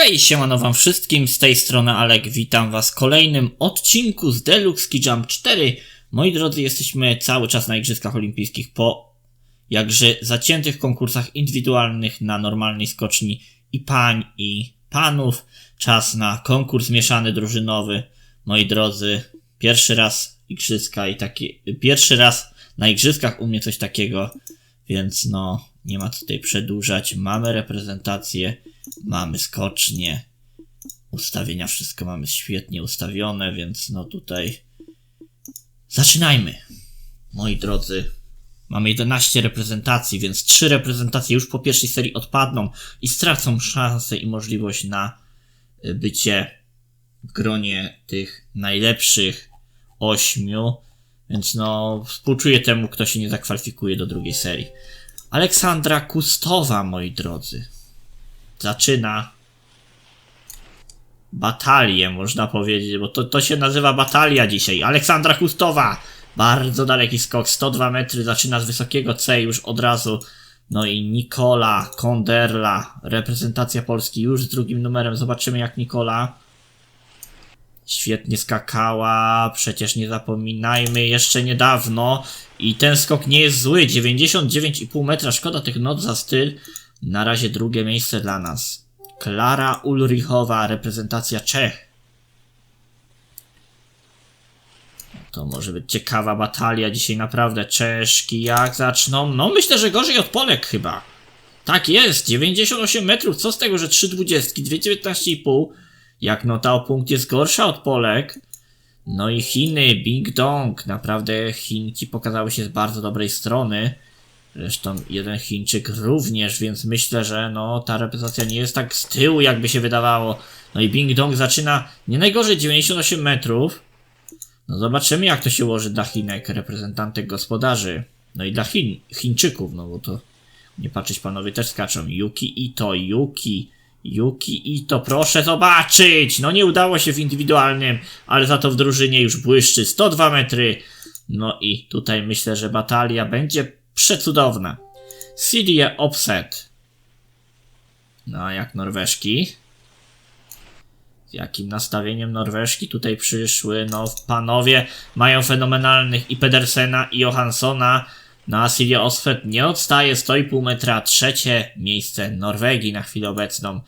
Hej, siemano wam wszystkim, z tej strony Alek, witam was w kolejnym odcinku z Deluxe Ski Jump 4. Moi drodzy, jesteśmy cały czas na Igrzyskach Olimpijskich po jakże zaciętych konkursach indywidualnych na normalnej skoczni i pań i panów. Czas na konkurs mieszany drużynowy. Moi drodzy, pierwszy raz Igrzyska i taki, pierwszy raz na Igrzyskach u mnie coś takiego, więc no, nie ma tutaj przedłużać. Mamy reprezentację, mamy skocznie, ustawienia, wszystko mamy świetnie ustawione, więc no tutaj zaczynajmy. Moi drodzy, mamy 11 reprezentacji, więc 3 reprezentacje już po pierwszej serii odpadną i stracą szansę i możliwość na y, bycie w gronie tych najlepszych ośmiu. Więc no, współczuję temu, kto się nie zakwalifikuje do drugiej serii. Aleksandra Kustowa, moi drodzy. Zaczyna batalię, można powiedzieć, bo to, to się nazywa batalia dzisiaj. Aleksandra Kustowa! Bardzo daleki skok, 102 metry, zaczyna z wysokiego C już od razu. No i Nikola Konderla, reprezentacja Polski już z drugim numerem. Zobaczymy jak Nikola świetnie skakała, przecież nie zapominajmy, jeszcze niedawno i ten skok nie jest zły, 99,5 metra, szkoda tych not za styl, na razie drugie miejsce dla nas. Klara Ulrichowa, reprezentacja Czech. To może być ciekawa batalia dzisiaj naprawdę. Czeszki jak zaczną? No myślę, że gorzej od Polek chyba. Tak jest, 98 metrów, co z tego, że 3,20, 2,19,5. Jak nota o punkt jest gorsza od Polek. No i Chiny, Big Dong. Naprawdę Chinki pokazały się z bardzo dobrej strony. Zresztą jeden Chińczyk również, więc myślę, że no ta reprezentacja nie jest tak z tyłu, jakby się wydawało. No i Bing Dong zaczyna nie najgorzej 98 metrów. No zobaczymy jak to się ułoży dla Chinek, reprezentantek gospodarzy. No i dla Chin, Chińczyków, no bo to nie patrzeć panowie też skaczą. Yuki Ito, Yuki, Yuki Ito, proszę zobaczyć! No nie udało się w indywidualnym, ale za to w drużynie już błyszczy 102 metry. No i tutaj myślę, że batalia będzie przecudowna. Silje Offset. No jak Norweżki? Z jakim nastawieniem Norweżki tutaj przyszły? No panowie mają fenomenalnych i Pedersena i Johanssona. No a Silje Offset nie odstaje 100,5 metra. Trzecie miejsce Norwegii na chwilę obecną.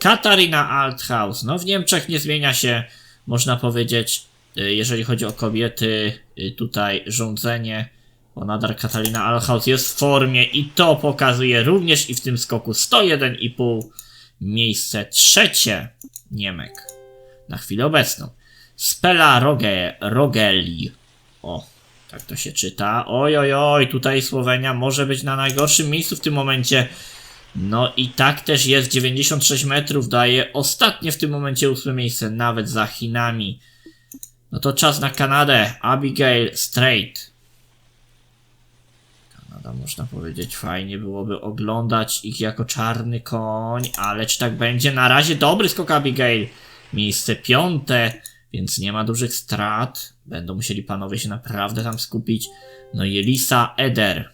Katarina Althaus. No w Niemczech nie zmienia się, można powiedzieć, y, jeżeli chodzi o kobiety, y, tutaj rządzenie bo nadal Katalina Alhaus jest w formie i to pokazuje również i w tym skoku 101,5 miejsce trzecie Niemek na chwilę obecną. Spela Roge, Rogeli. O, tak to się czyta. Oj, oj, oj, tutaj Słowenia może być na najgorszym miejscu w tym momencie. No i tak też jest, 96 metrów daje ostatnie w tym momencie ósme miejsce, nawet za Chinami. No to czas na Kanadę. Abigail Strait. Kanada, można powiedzieć, fajnie byłoby oglądać ich jako czarny koń, ale czy tak będzie? Na razie dobry skok Abigail. Miejsce piąte, więc nie ma dużych strat. Będą musieli panowie się naprawdę tam skupić. No i Elisa Eder.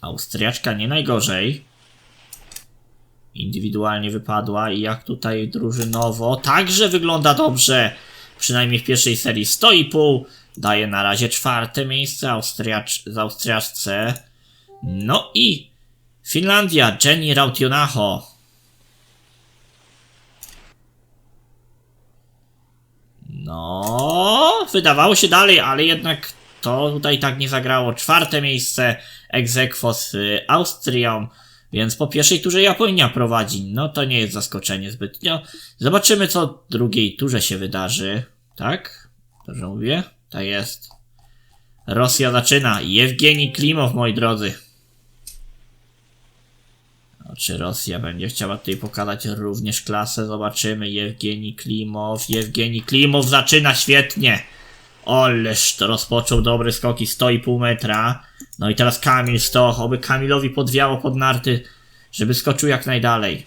Austriaczka nie najgorzej. Indywidualnie wypadła i jak tutaj drużynowo także wygląda dobrze. Przynajmniej w pierwszej serii 100,5. Daje na razie czwarte miejsce Austriacz, z Austriaczce. No i Finlandia, Jenny Rautionaho. No, wydawało się dalej, ale jednak to tutaj tak nie zagrało. Czwarte miejsce Exequo z Austrią, więc po pierwszej turze Japonia prowadzi. No to nie jest zaskoczenie zbytnio. Zobaczymy, co w drugiej turze się wydarzy. Tak? Dobrze mówię? Tak jest. Rosja zaczyna. Jewgeni Klimow, moi drodzy. Czy Rosja będzie chciała tutaj pokazać również klasę? Zobaczymy. Jewgeni Klimow. Jewgeni Klimow zaczyna świetnie. Oleż to rozpoczął dobry skoki 100,5 metra. No i teraz Kamil Stoch. Oby Kamilowi podwiało pod narty, żeby skoczył jak najdalej.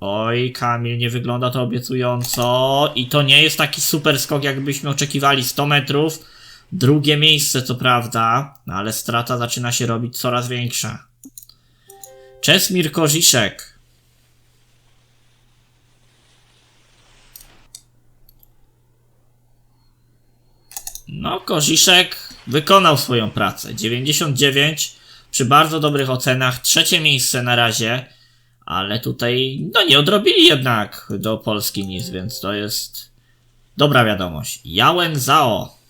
Oj, Kamil, nie wygląda to obiecująco. I to nie jest taki super skok, jakbyśmy oczekiwali. 100 metrów. Drugie miejsce, co prawda, no ale strata zaczyna się robić coraz większa. Czesmir Koziszek. No, Koziszek wykonał swoją pracę. 99 przy bardzo dobrych ocenach, trzecie miejsce na razie, ale tutaj no nie odrobili jednak do Polski nic, więc to jest dobra wiadomość. Jałem Zao.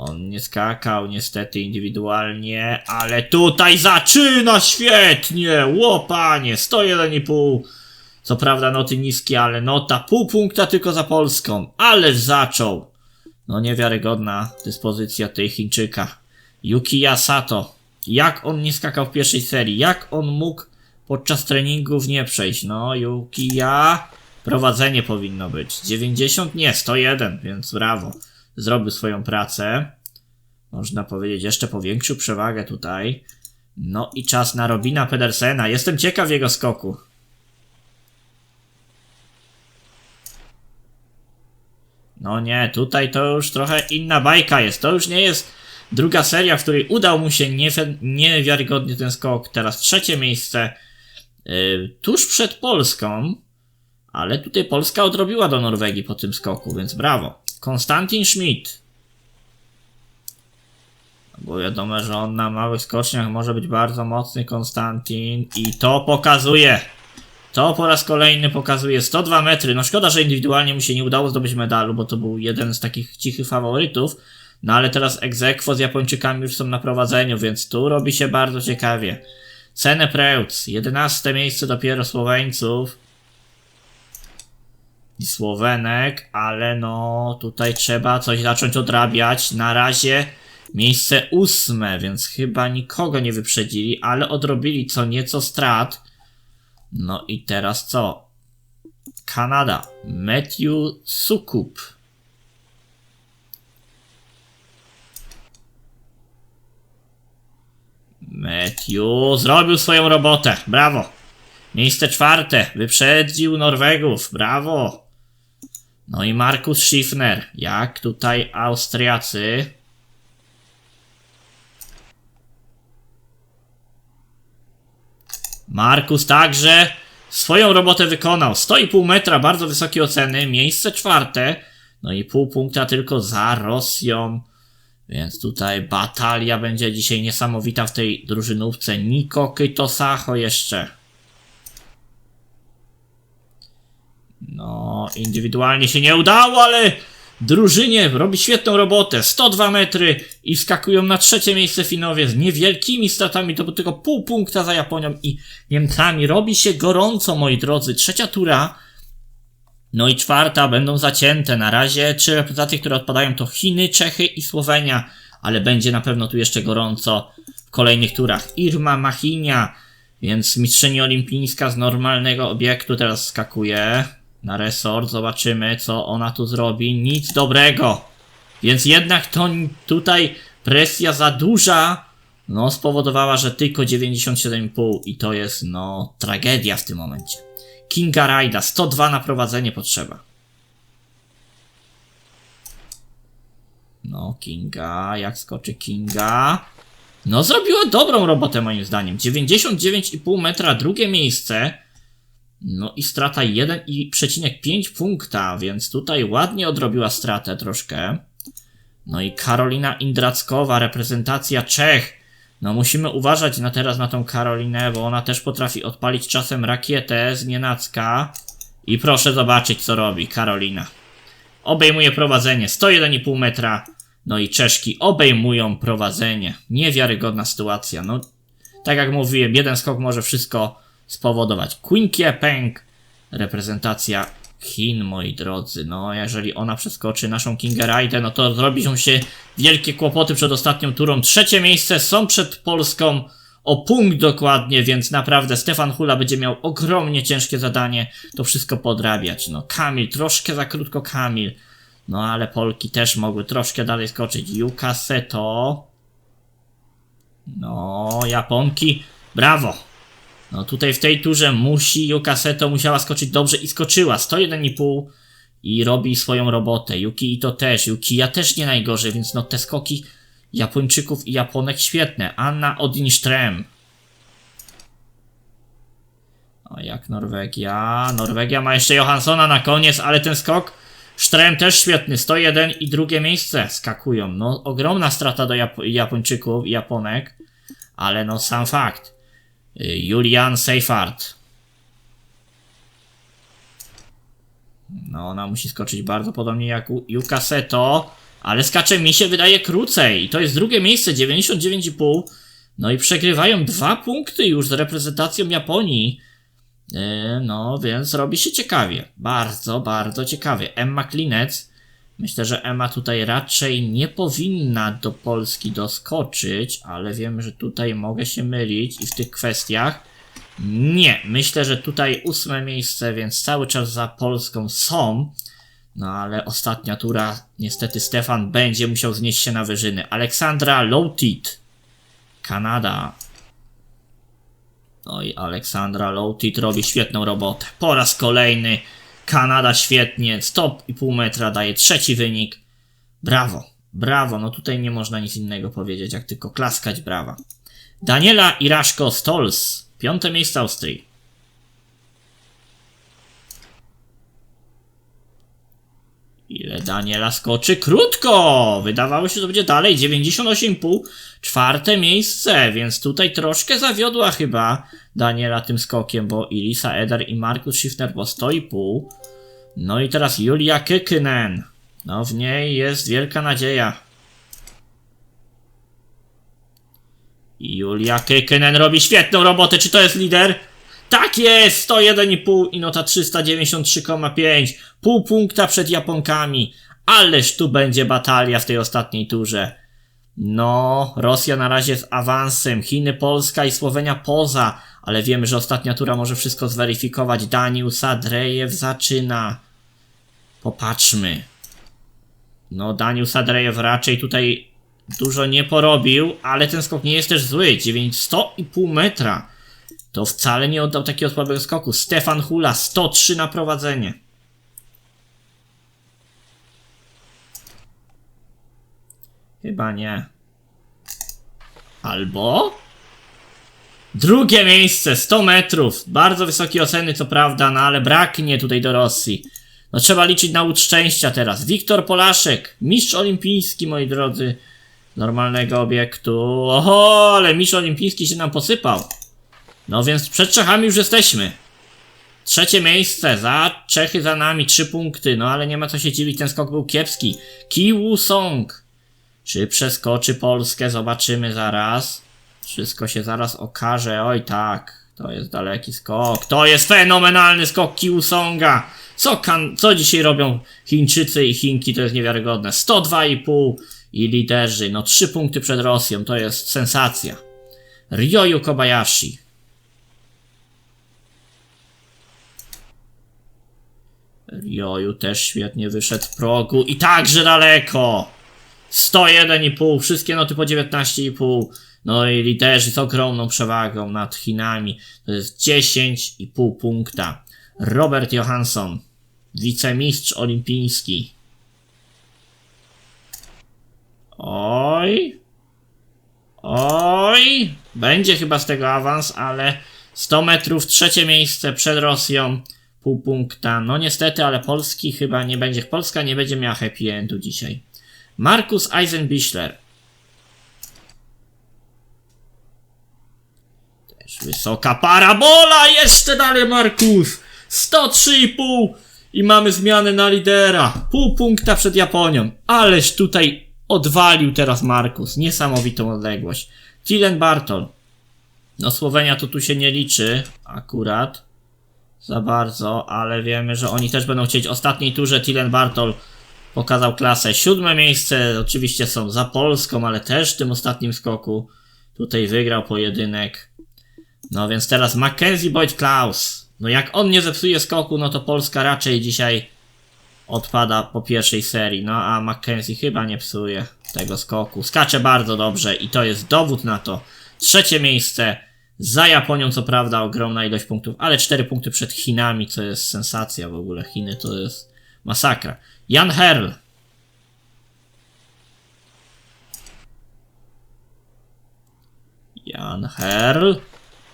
On nie skakał niestety indywidualnie, ale tutaj zaczyna świetnie! Łopanie, 101,5. Co prawda noty niskie, ale nota pół punkta tylko za Polską. Ale zaczął. No niewiarygodna dyspozycja tej Chińczyka. Yukiya Sato. Jak on nie skakał w pierwszej serii? Jak on mógł podczas treningów nie przejść? No, Yukiya. Prowadzenie powinno być. 90? Nie, 101, więc brawo. Zrobił swoją pracę. Można powiedzieć, jeszcze powiększył przewagę tutaj. No i czas na Robina Pedersena. Jestem ciekaw jego skoku. No nie, tutaj to już trochę inna bajka jest. To już nie jest druga seria, w której udał mu się niewi- niewiarygodnie ten skok. Teraz trzecie miejsce yy, tuż przed Polską. Ale tutaj Polska odrobiła do Norwegii po tym skoku, więc brawo. Konstantin Schmidt. Bo wiadomo, że on na małych skoczniach może być bardzo mocny Konstantin i to pokazuje. To po raz kolejny pokazuje 102 metry. No szkoda, że indywidualnie mu się nie udało zdobyć medalu, bo to był jeden z takich cichych faworytów. No ale teraz egzekwo z Japończykami już są na prowadzeniu, więc tu robi się bardzo ciekawie. Sene Preutz, 11 miejsce dopiero Słoweńców Słowenek, ale no tutaj trzeba coś zacząć odrabiać. Na razie miejsce ósme, więc chyba nikogo nie wyprzedzili, ale odrobili co nieco strat. No i teraz co? Kanada. Matthew Sukup. Matthew zrobił swoją robotę. Brawo. Miejsce czwarte. Wyprzedził Norwegów. Brawo. No i Markus Schiffner. Jak tutaj Austriacy. Markus także swoją robotę wykonał. 100,5 metra, bardzo wysokie oceny, miejsce czwarte. No i pół punkta tylko za Rosją. Więc tutaj batalia będzie dzisiaj niesamowita w tej drużynówce. Niko Kytosacho jeszcze. No, indywidualnie się nie udało, ale drużynie robi świetną robotę. 102 metry i wskakują na trzecie miejsce Finowie z niewielkimi stratami. To było tylko pół punkta za Japonią i Niemcami. Robi się gorąco, moi drodzy. Trzecia tura. No i czwarta będą zacięte. Na razie trzy reprezentacje, które odpadają to Chiny, Czechy i Słowenia. Ale będzie na pewno tu jeszcze gorąco w kolejnych turach. Irma Machinia, więc mistrzyni olimpijska z normalnego obiektu teraz skakuje na resort. Zobaczymy, co ona tu zrobi. Nic dobrego. Więc jednak to tutaj presja za duża, no spowodowała, że tylko 97,5 i to jest, no, tragedia w tym momencie. Kinga Rajda, 102 na prowadzenie potrzeba. No, Kinga, jak skoczy Kinga? No, zrobiła dobrą robotę moim zdaniem. 99,5 metra, drugie miejsce. No i strata 1,5 punkta, więc tutaj ładnie odrobiła stratę troszkę. No i Karolina Indrackowa, reprezentacja Czech. No musimy uważać na teraz na tą Karolinę, bo ona też potrafi odpalić czasem rakietę z nienacka. I proszę zobaczyć co robi Karolina. Obejmuje prowadzenie 101,5 metra. No i Czeszki obejmują prowadzenie. Niewiarygodna sytuacja. No tak jak mówiłem, jeden skok może wszystko spowodować. Quinkie Peng, reprezentacja Chin, moi drodzy. No, jeżeli ona przeskoczy naszą Kingerajdę, no to zrobią się wielkie kłopoty przed ostatnią turą. Trzecie miejsce są przed Polską o punkt dokładnie, więc naprawdę Stefan Hula będzie miał ogromnie ciężkie zadanie to wszystko podrabiać. No, Kamil, troszkę za krótko Kamil. No, ale Polki też mogły troszkę dalej skoczyć. Yuka Seto. No, Japonki, brawo. No tutaj w tej turze musi Yuka Seto musiała skoczyć dobrze i skoczyła. 101,5 i robi swoją robotę. Yuki i to też. Yuki ja też nie najgorzej, więc no te skoki Japończyków i Japonek świetne. Anna Odinström. O, jak Norwegia. Norwegia ma jeszcze Johanssona na koniec, ale ten skok. Sztrem też świetny. 101 i drugie miejsce skakują. No, ogromna strata do Jap Japończyków i Japonek. Ale no, sam fakt. Julian Seifert. No, ona musi skoczyć bardzo podobnie jak u- Yuka Seto, ale skacze mi się wydaje krócej. I to jest drugie miejsce, 99,5. No i przegrywają dwa punkty już z reprezentacją Japonii. Yy, no, więc robi się ciekawie. Bardzo, bardzo ciekawie. Emma Klinec. Myślę, że Emma tutaj raczej nie powinna do Polski doskoczyć, ale wiem, że tutaj mogę się mylić i w tych kwestiach. Nie, myślę, że tutaj ósme miejsce, więc cały czas za Polską są. No ale ostatnia tura, niestety Stefan będzie musiał znieść się na wyżyny. Aleksandra Lowtit, Kanada. No i Aleksandra Lowtit robi świetną robotę. Po raz kolejny Kanada świetnie, stop i pół metra daje trzeci wynik. Brawo, brawo, no tutaj nie można nic innego powiedzieć, jak tylko klaskać brawa. Daniela Iraszko Stols, piąte miejsce Austrii. Ile Daniela skoczy? Krótko! Wydawało się, że będzie dalej. 98,5. Czwarte miejsce, więc tutaj troszkę zawiodła chyba Daniela tym skokiem, bo Elisa Eder i Markus Schiffner po 100,5. No i teraz Julia Kykynen. No w niej jest wielka nadzieja. Julia Kykynen robi świetną robotę. Czy to jest lider? Tak jest! 101,5 i nota 393,5. Pół punkta przed Japonkami. Ależ tu będzie batalia w tej ostatniej turze. No, Rosja na razie z awansem, Chiny, Polska i Słowenia poza, ale wiemy, że ostatnia tura może wszystko zweryfikować. Daniel Sadrejew zaczyna. Popatrzmy. No, Daniel Sadrejew raczej tutaj dużo nie porobił, ale ten skok nie jest też zły. 900,5 metra. To wcale nie oddał takiego słabego skoku. Stefan Hula 103 na prowadzenie. Chyba nie. Albo? Drugie miejsce, 100 metrów. Bardzo wysokie oceny, co prawda, no ale braknie tutaj do Rosji. No trzeba liczyć na łód szczęścia teraz. Wiktor Polaszek, mistrz olimpijski, moi drodzy. Normalnego obiektu. Oho, ale mistrz olimpijski się nam posypał. No więc przed Czechami już jesteśmy. Trzecie miejsce, za Czechy za nami, trzy punkty, no ale nie ma co się dziwić, ten skok był kiepski. Kiwu Song. Czy przeskoczy Polskę? Zobaczymy zaraz. Wszystko się zaraz okaże. Oj tak, to jest daleki skok. To jest fenomenalny skok Kiwu Songa. Co, kan- co dzisiaj robią Chińczycy i Chinki? To jest niewiarygodne. 102,5 i liderzy. No trzy punkty przed Rosją, to jest sensacja. Ryoyu Kobayashi. Ryoyu też świetnie wyszedł w progu i także daleko. 101,5, wszystkie noty po 19,5. No i liderzy z ogromną przewagą nad Chinami. To jest 10,5 punkta. Robert Johansson, wicemistrz olimpijski. Oj. Oj. Będzie chyba z tego awans, ale 100 metrów, trzecie miejsce przed Rosją. Pół punkta. No niestety, ale Polski chyba nie będzie. Polska nie będzie miała happy endu dzisiaj. Markus Eisenbichler. Też wysoka parabola! Jeszcze dalej Markus! 103,5 i mamy zmianę na lidera. Pół punkta przed Japonią. Ależ tutaj odwalił teraz Markus. Niesamowitą odległość. Tilen Bartol. No Słowenia to tu się nie liczy akurat za bardzo, ale wiemy, że oni też będą chcieć. Ostatniej turze Tilen Bartol pokazał klasę. Siódme miejsce oczywiście są za Polską, ale też w tym ostatnim skoku tutaj wygrał pojedynek. No więc teraz Mackenzie Boyd Klaus. No jak on nie zepsuje skoku, no to Polska raczej dzisiaj odpada po pierwszej serii. No a Mackenzie chyba nie psuje tego skoku. Skacze bardzo dobrze i to jest dowód na to. Trzecie miejsce. Za Japonią, co prawda, ogromna ilość punktów, ale 4 punkty przed Chinami, co jest sensacja w ogóle. Chiny to jest masakra. Jan Herl. Jan Herl.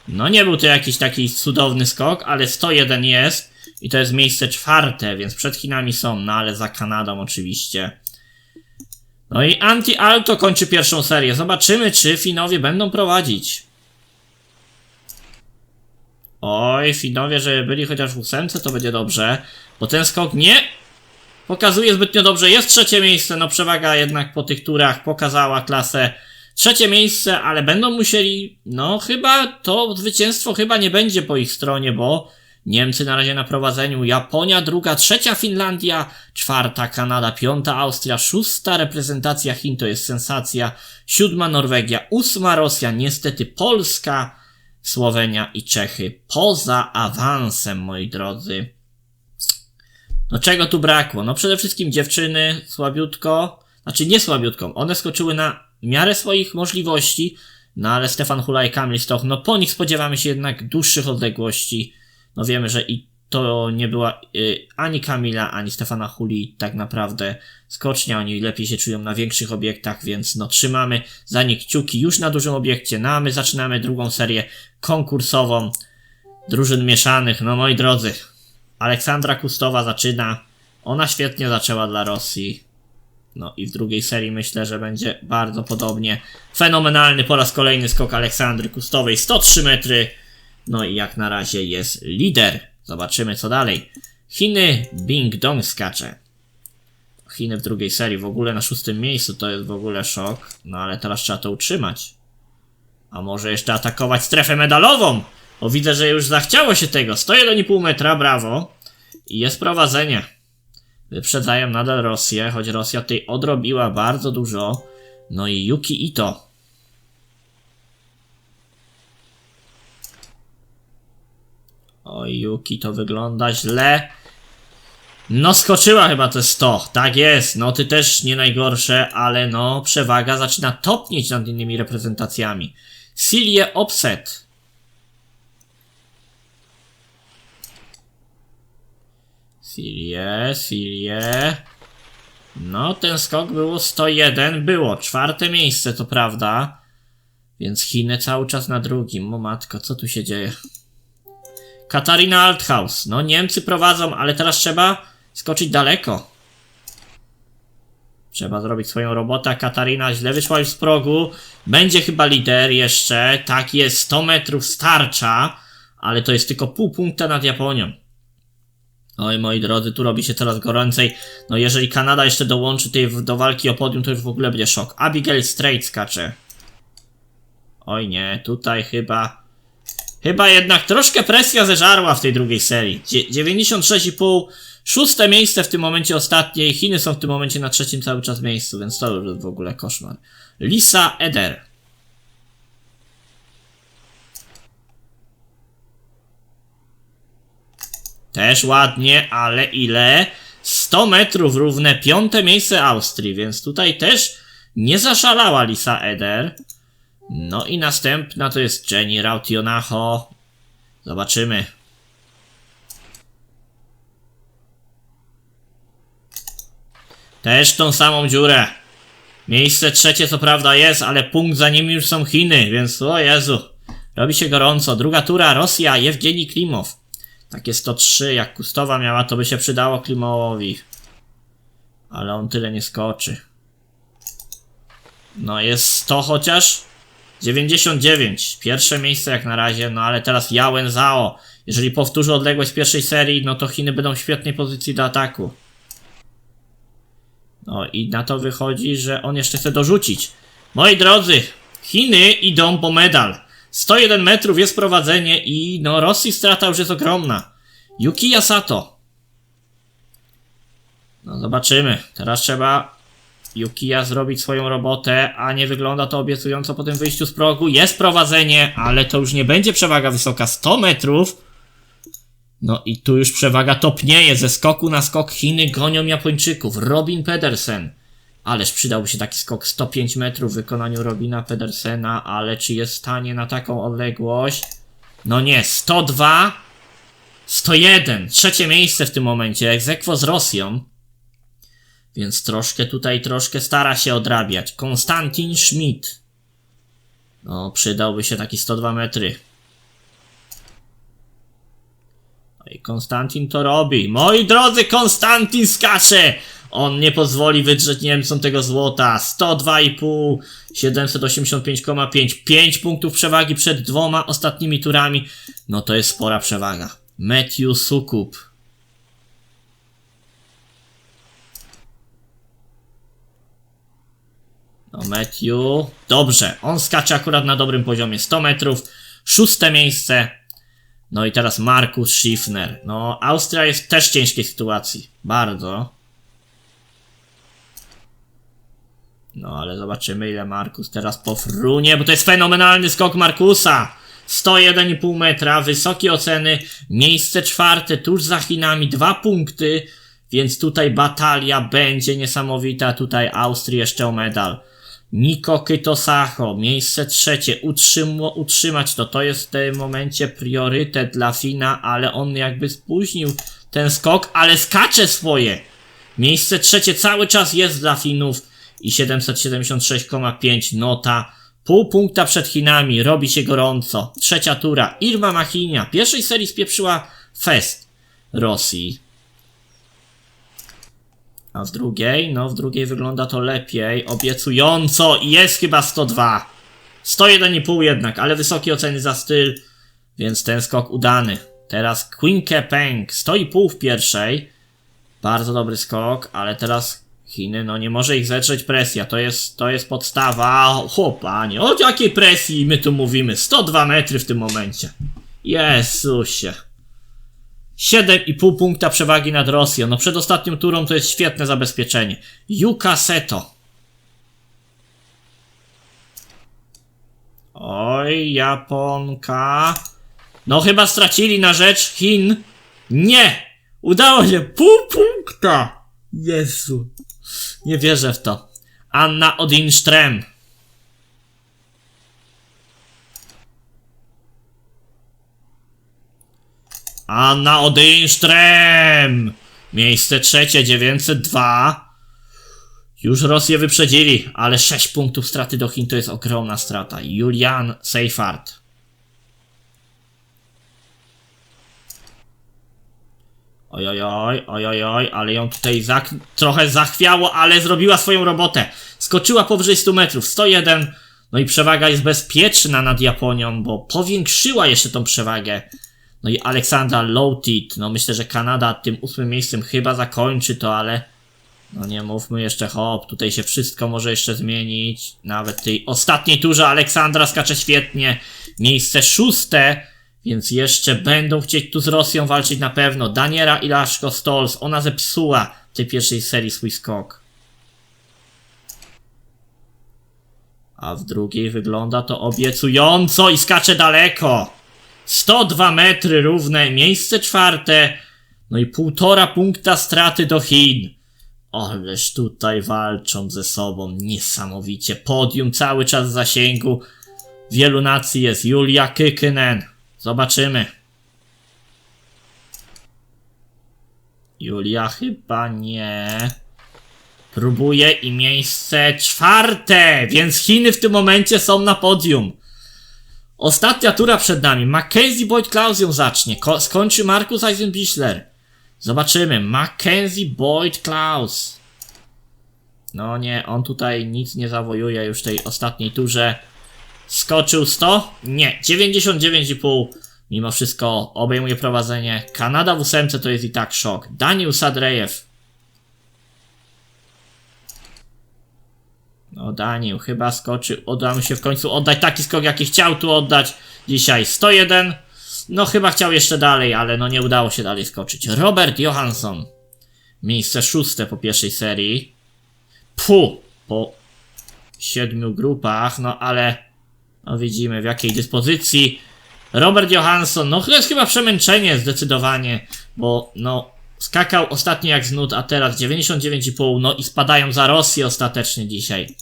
No nie był to jakiś taki cudowny skok, ale 101 jest i to jest miejsce czwarte, więc przed Chinami są, no ale za Kanadą oczywiście. No i Anti-Alto kończy pierwszą serię. Zobaczymy, czy Finowie będą prowadzić. Oj, Finowie, żeby byli chociaż w ósemce, to będzie dobrze. Bo ten skok nie pokazuje zbytnio dobrze. Jest trzecie miejsce, no przewaga jednak po tych turach pokazała klasę. Trzecie miejsce, ale będą musieli, no chyba to zwycięstwo chyba nie będzie po ich stronie, bo Niemcy na razie na prowadzeniu, Japonia druga, trzecia Finlandia, czwarta Kanada, piąta Austria, szósta reprezentacja Chin to jest sensacja, siódma Norwegia, ósma Rosja, niestety Polska, Słowenia i Czechy poza awansem, moi drodzy. No czego tu brakło? No przede wszystkim dziewczyny słabiutko, znaczy nie słabiutką, one skoczyły na miarę swoich możliwości, no ale Stefan Hula i Kamil Stoch, no po nich spodziewamy się jednak dłuższych odległości. No wiemy, że i to nie była y, ani Kamila, ani Stefana Huli tak naprawdę skocznia. Oni lepiej się czują na większych obiektach, więc no trzymamy za nich kciuki już na dużym obiekcie. No a my zaczynamy drugą serię konkursową drużyn mieszanych. No moi drodzy, Aleksandra Kustowa zaczyna. Ona świetnie zaczęła dla Rosji. No i w drugiej serii myślę, że będzie bardzo podobnie. Fenomenalny po raz kolejny skok Aleksandry Kustowej. 103 metry. No i jak na razie jest lider. Zobaczymy co dalej. Chiny Bing Dong skacze. Chiny w drugiej serii w ogóle na szóstym miejscu to jest w ogóle szok. No ale teraz trzeba to utrzymać. A może jeszcze atakować strefę medalową? Bo widzę, że już zachciało się tego. 101,5 metra, brawo. I jest prowadzenie. Wyprzedzają nadal Rosję, choć Rosja tutaj odrobiła bardzo dużo. No i Yuki Ito. Oj, Yuki, to wygląda źle. No, skoczyła chyba te 100. Tak jest. No, ty też nie najgorsze, ale no, przewaga zaczyna topnieć nad innymi reprezentacjami. Silie Offset. Silie, Silie. No, ten skok było 101, było czwarte miejsce, to prawda. Więc Chiny cały czas na drugim. O matko, co tu się dzieje? Katarina Althaus. No, Niemcy prowadzą, ale teraz trzeba skoczyć daleko. Trzeba zrobić swoją robotę. Katarina źle wyszła już z progu. Będzie chyba lider jeszcze. Tak jest, 100 metrów starcza. Ale to jest tylko pół punkta nad Japonią. Oj, moi drodzy, tu robi się coraz goręcej. No, jeżeli Kanada jeszcze dołączy tej do walki o podium, to już w ogóle będzie szok. Abigail Strait skacze. Oj nie, tutaj chyba... Chyba jednak troszkę presja zeżarła w tej drugiej serii. Dzie- 96,5. Szóste miejsce w tym momencie ostatniej. Chiny są w tym momencie na trzecim cały czas miejscu, więc to już w ogóle koszmar. Lisa Eder. Też ładnie, ale ile? 100 metrów równe piąte miejsce Austrii, więc tutaj też nie zaszalała Lisa Eder. No i następna to jest Jenny Rautionaho. Zobaczymy. Też tą samą dziurę. Miejsce trzecie co prawda jest, ale punkt za nimi już są Chiny, więc o Jezu. Robi się gorąco. Druga tura Rosja, Jewgeni Klimow. Takie 103, jak Kustowa miała, to by się przydało Klimowowi. Ale on tyle nie skoczy. No jest 100 chociaż. 99. Pierwsze miejsce jak na razie, no ale teraz Yałem Zhao. Jeżeli powtórzy odległość pierwszej serii, no to Chiny będą w świetnej pozycji do ataku. No i na to wychodzi, że on jeszcze chce dorzucić. Moi drodzy, Chiny idą po medal. 101 metrów jest prowadzenie i no Rosji strata już jest ogromna. Yuki Yasato. No zobaczymy. Teraz trzeba Yukiya zrobić swoją robotę, a nie wygląda to obiecująco po tym wyjściu z progu. Jest prowadzenie, ale to już nie będzie przewaga wysoka 100 metrów. No i tu już przewaga topnieje. Ze skoku na skok Chiny gonią Japończyków. Robin Pedersen. Ależ przydałby się taki skok 105 metrów w wykonaniu Robina Pedersena, ale czy jest w stanie na taką odległość? No nie, 102, 101, trzecie miejsce w tym momencie, egzekwo z Rosją. Więc troszkę tutaj, troszkę stara się odrabiać. Konstantin Schmidt. No, przydałby się taki 102 metry. No i Konstantin to robi. Moi drodzy, Konstantin skacze! On nie pozwoli wydrzeć Niemcom tego złota. 102,5, 785,5. 5 punktów przewagi przed dwoma ostatnimi turami. No to jest spora przewaga. Matthew Sukup. No Matthew. Dobrze, on skacze akurat na dobrym poziomie. 100 metrów. Szóste miejsce. No i teraz Markus Schiffner. No, Austria jest też w ciężkiej sytuacji. Bardzo. No, ale zobaczymy ile Markus teraz pofrunie, bo to jest fenomenalny skok Markusa. 101,5 metra, wysokie oceny, miejsce czwarte, tuż za Chinami, dwa punkty, więc tutaj batalia będzie niesamowita, tutaj Austrii jeszcze o medal. Niko Kytosacho, miejsce trzecie, utrzymo, utrzymać to, to jest w tym momencie priorytet dla Fina, ale on jakby spóźnił ten skok, ale skacze swoje. Miejsce trzecie cały czas jest dla Finów i 776,5 nota. Pół punkta przed Chinami, robi się gorąco. Trzecia tura, Irma Machinia. Pierwszej serii spieprzyła Fest Rosji. A w drugiej, no w drugiej wygląda to lepiej, obiecująco i jest chyba 102. 101,5 jednak, ale wysokie oceny za styl, więc ten skok udany. Teraz Quinke Peng, 100,5 w pierwszej. Bardzo dobry skok, ale teraz Chiny, no nie może ich zetrzeć presja, to jest, to jest podstawa. Chłopanie, o jakiej presji my tu mówimy? 102 metry w tym momencie. Jezusie. 7,5 punkta przewagi nad Rosją. No przed ostatnią turą to jest świetne zabezpieczenie. Yuka Seto. Oj, Japonka. No chyba stracili na rzecz Chin. Nie! Udało się! Pół punkta! Jezu. Nie wierzę w to. Anna Odinström. Anna Odinström! Miejsce trzecie, 902. Już Rosję wyprzedzili, ale 6 punktów straty do Chin to jest ogromna strata. Julian Seifert. Ojojoj, ojojoj, ale ją tutaj trochę zachwiało, ale zrobiła swoją robotę. Skoczyła powyżej 100 metrów, 101. No i przewaga jest bezpieczna nad Japonią, bo powiększyła jeszcze tą przewagę. No i Aleksandra Lowtit, no myślę, że Kanada tym ósmym miejscem chyba zakończy to, ale no nie mówmy jeszcze hop, tutaj się wszystko może jeszcze zmienić. Nawet tej ostatniej turze Aleksandra skacze świetnie. Miejsce szóste, więc jeszcze będą chcieć tu z Rosją walczyć na pewno. Daniela Ilaszko Stols, ona zepsuła w tej pierwszej serii swój skok. A w drugiej wygląda to obiecująco i skacze daleko. 102 metry równe, miejsce czwarte. No i półtora punkta straty do Chin. Ależ tutaj walczą ze sobą niesamowicie. Podium cały czas w zasięgu. Wielu nacji jest. Julia Kykynen. Zobaczymy. Julia chyba nie. Próbuje i miejsce czwarte, więc Chiny w tym momencie są na podium. Ostatnia tura przed nami. Mackenzie Boyd Klaus ją zacznie. Ko skończy Markus Eisenbichler. Zobaczymy. Mackenzie Boyd Klaus. No nie, on tutaj nic nie zawojuje już tej ostatniej turze. Skoczył 100? Nie, 99,5. Mimo wszystko obejmuje prowadzenie. Kanada w ósemce to jest i tak szok. Daniel Sadrejew. No Daniel chyba skoczy. Uda mu się w końcu oddać taki skok, jaki chciał tu oddać dzisiaj. 101. No chyba chciał jeszcze dalej, ale no nie udało się dalej skoczyć. Robert Johansson. Miejsce szóste po pierwszej serii. Pu! Po siedmiu grupach, no ale no widzimy w jakiej dyspozycji. Robert Johansson, no to jest chyba przemęczenie zdecydowanie, bo no skakał ostatnio jak z nut, a teraz 99,5, no i spadają za Rosję ostatecznie dzisiaj.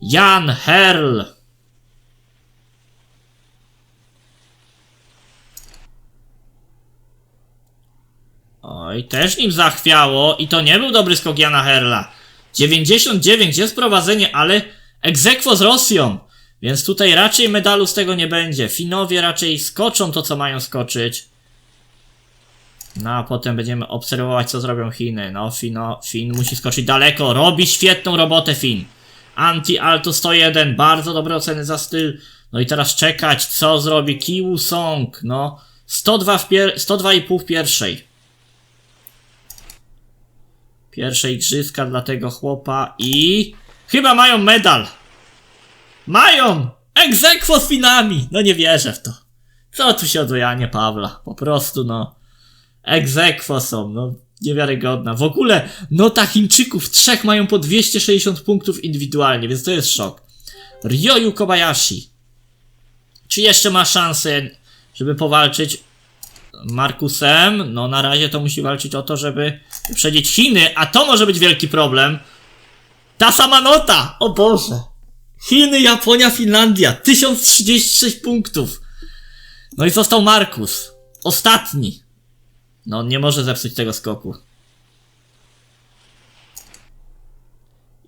Jan Herl. Oj, też nim zachwiało i to nie był dobry skok Jana Herla. 99 jest prowadzenie, ale egzekwo z Rosją. Więc tutaj raczej medalu z tego nie będzie. Finowie raczej skoczą to, co mają skoczyć. No a potem będziemy obserwować, co zrobią Chiny. No, Fino, Fin musi skoczyć daleko. Robi świetną robotę Fin. Anti-Alto 101, bardzo dobre oceny za styl. No i teraz czekać, co zrobi Kiwu Song. No, 102 w pier 102,5 w pierwszej. Pierwsze igrzyska dla tego chłopa i... Chyba mają medal! Mają! Egzekwo z Finami! No nie wierzę w to. Co tu się odwojanie Pawla? Po prostu no. Egzekwo są, no. Niewiarygodna. W ogóle nota Chińczyków trzech mają po 260 punktów indywidualnie, więc to jest szok. Ryoyu Kobayashi. Czy jeszcze ma szansę, żeby powalczyć Markusem? No na razie to musi walczyć o to, żeby wyprzedzić Chiny, a to może być wielki problem. Ta sama nota! O Boże! Chiny, Japonia, Finlandia. 1036 punktów. No i został Markus. Ostatni. No on nie może zepsuć tego skoku.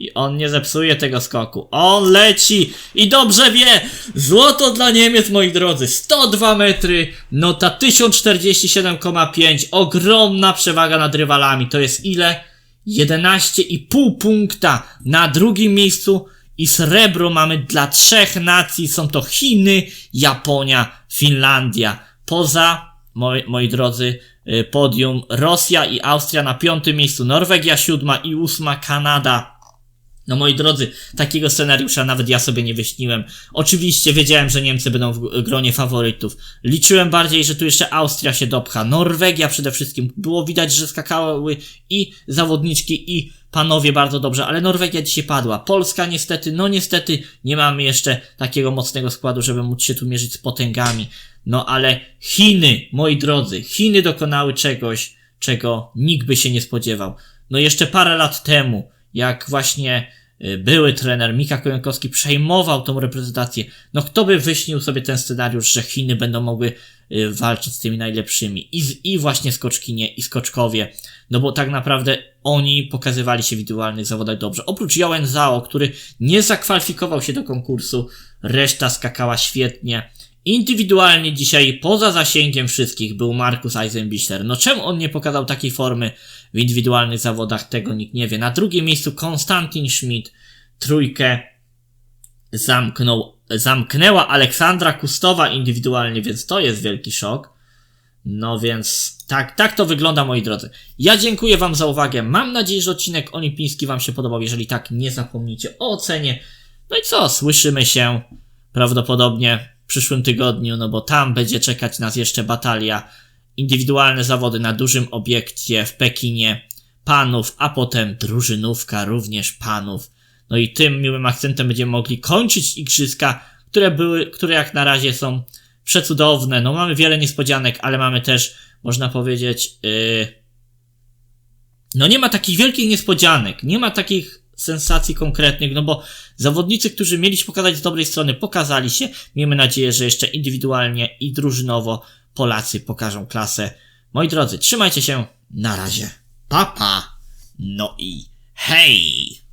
I on nie zepsuje tego skoku. On leci i dobrze wie. Złoto dla Niemiec, moi drodzy. 102 metry, nota 1047,5. Ogromna przewaga nad rywalami. To jest ile? 11,5 punkta na drugim miejscu. I srebro mamy dla trzech nacji. Są to Chiny, Japonia, Finlandia. Poza, moi, moi drodzy, y, podium Rosja i Austria na piątym miejscu. Norwegia siódma i ósma Kanada. No moi drodzy, takiego scenariusza nawet ja sobie nie wyśniłem. Oczywiście wiedziałem, że Niemcy będą w gronie faworytów. Liczyłem bardziej, że tu jeszcze Austria się dopcha. Norwegia przede wszystkim. Było widać, że skakały i zawodniczki i panowie bardzo dobrze, ale Norwegia dzisiaj padła. Polska niestety, no niestety nie mamy jeszcze takiego mocnego składu, żeby móc się tu mierzyć z potęgami. No ale Chiny, moi drodzy, Chiny dokonały czegoś, czego nikt by się nie spodziewał. No jeszcze parę lat temu, jak właśnie y, były trener Mika Kojankowski przejmował tą reprezentację, no kto by wyśnił sobie ten scenariusz, że Chiny będą mogły y, walczyć z tymi najlepszymi i, z, i właśnie skoczkinie i skoczkowie, no bo tak naprawdę oni pokazywali się w indywidualnych zawodach dobrze. Oprócz Joen Zhao, który nie zakwalifikował się do konkursu, reszta skakała świetnie. Indywidualnie dzisiaj, poza zasięgiem wszystkich, był Markus Eisenbichler. No czemu on nie pokazał takiej formy w indywidualnych zawodach, tego nikt nie wie. Na drugim miejscu Konstantin Schmidt, trójkę zamknął, zamknęła Aleksandra Kustowa indywidualnie, więc to jest wielki szok. No więc tak, tak to wygląda moi drodzy. Ja dziękuję wam za uwagę. Mam nadzieję, że odcinek olimpijski wam się podobał. Jeżeli tak, nie zapomnijcie o ocenie. No i co, słyszymy się prawdopodobnie przyszłym tygodniu, no bo tam będzie czekać nas jeszcze batalia. Indywidualne zawody na dużym obiekcie w Pekinie panów, a potem drużynówka również panów. No i tym miłym akcentem będziemy mogli kończyć igrzyska, które były, które jak na razie są przecudowne. No mamy wiele niespodzianek, ale mamy też, można powiedzieć, yy... no nie ma takich wielkich niespodzianek, nie ma takich sensacji konkretnych, no bo zawodnicy, którzy mieli się pokazać z dobrej strony, pokazali się. Miejmy nadzieję, że jeszcze indywidualnie i drużynowo Polacy pokażą klasę. Moi drodzy, trzymajcie się, na razie. Papa. Pa. No i hej!